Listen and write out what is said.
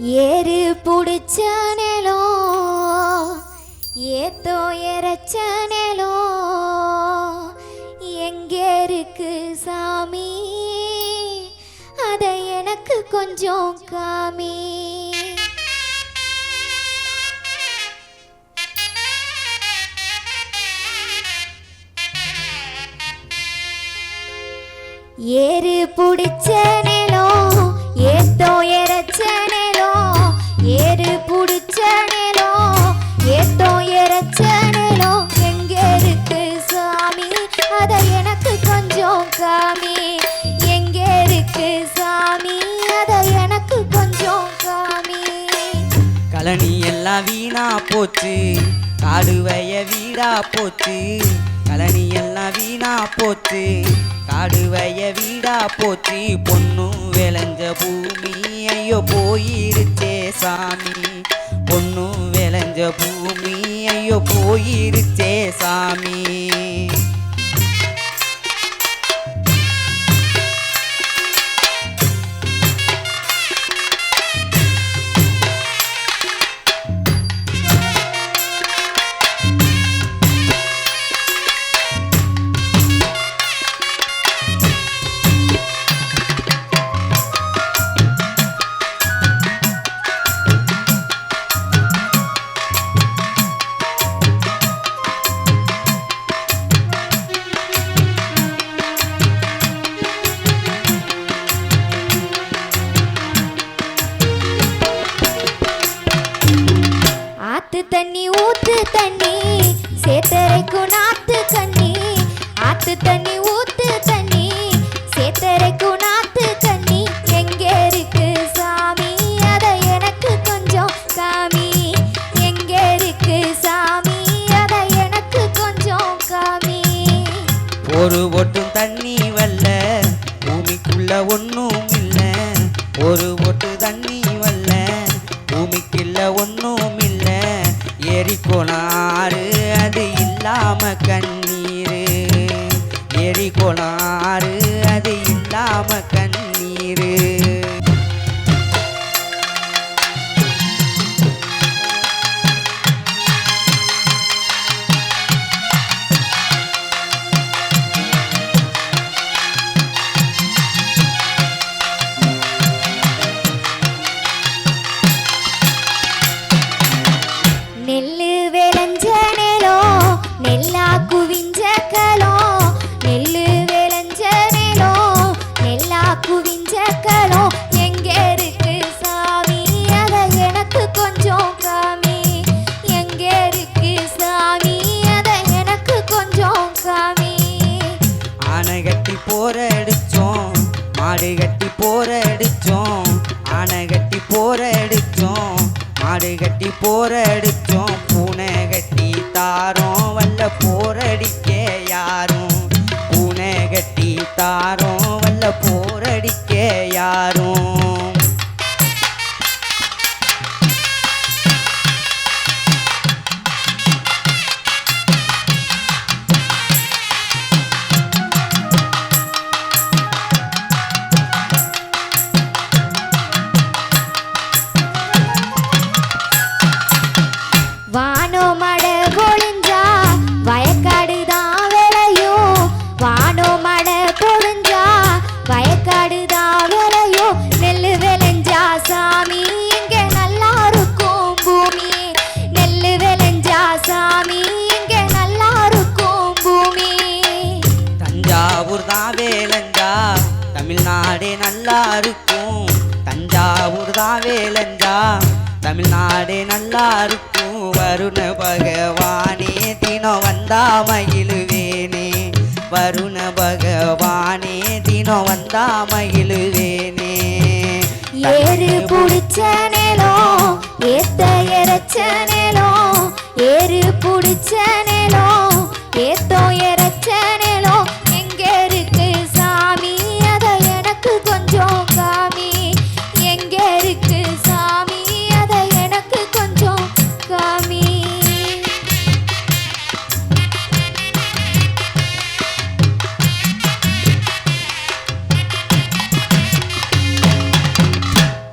ஏறு பிடிச்ச நிலம் ஏத்தோ இறைச்ச நிலம் எங்கே இருக்கு சாமி? அதை எனக்கு கொஞ்சம் காமி. ஏறு பிடிச்ச நிலம் ஏத்தோ இறைச்ச கொஞ்சம் காமி எங்க இருக்கு சாமி? அத எனக்கு கொஞ்சம் காமி. கழனி எல்லாம் வீணா போச்சு காடுவைய வீடா போச்சு. கழனி எல்லாம் வீணா போச்சு காடுவைய வீடா போச்சு. பொண்ணும் விளைஞ்ச பூமி ஐயோ போயிருச்சே சாமி. பொண்ணும் விளைஞ்ச பூமி ஐயோ போயிருச்சே சாமி. ஆத்து தண்ணி ஊத்து தண்ணி. சேத்தரைக்கும் நாத்து கண்ணி ஆத்து தண்ணி ஊத்து தண்ணி. சேத்தரைக்கும் நாத்து கண்ணி எங்க இருக்கு சாமி? அத எனக்கு கொஞ்சம் காமி. எங்க இருக்கு சாமி? அத எனக்கு கொஞ்சம் காமி. ஒரு ஒட்டும் தண்ணி வல்ல பூமிக்குள்ள ஒன்றும் இல்லை. ஒரு ஒட்டு தண்ணி வல்ல பூமிக்குள்ள ஒன்றும் இல்ல எரிக்கோளாறு அது இல்லாம கண்ணீரு. எரிக்கோளாறு மாடு கட்டி போரடிச்சோம் ஆனை கட்டி போரடிச்சோம் மாடு கட்டி போரடிச்சோம் பூனை கட்டி தாரோம். வல்ல போரடிக்க யாரும்? பூனை கட்டி தாரோம். வல்ல போரடிக்க யாரும்? தமிழ்நாடே நல்லா இருக்கும். தஞ்சாவூர் தான் வேலஞ்சா. தமிழ்நாடே நல்லா இருக்கும். வருண பகவானே தினம் வந்தா மகிழுவேனே. வருண பகவானே தினம் வந்தா மகிழுவேனே. ஏறு புடிச்ச நிலம்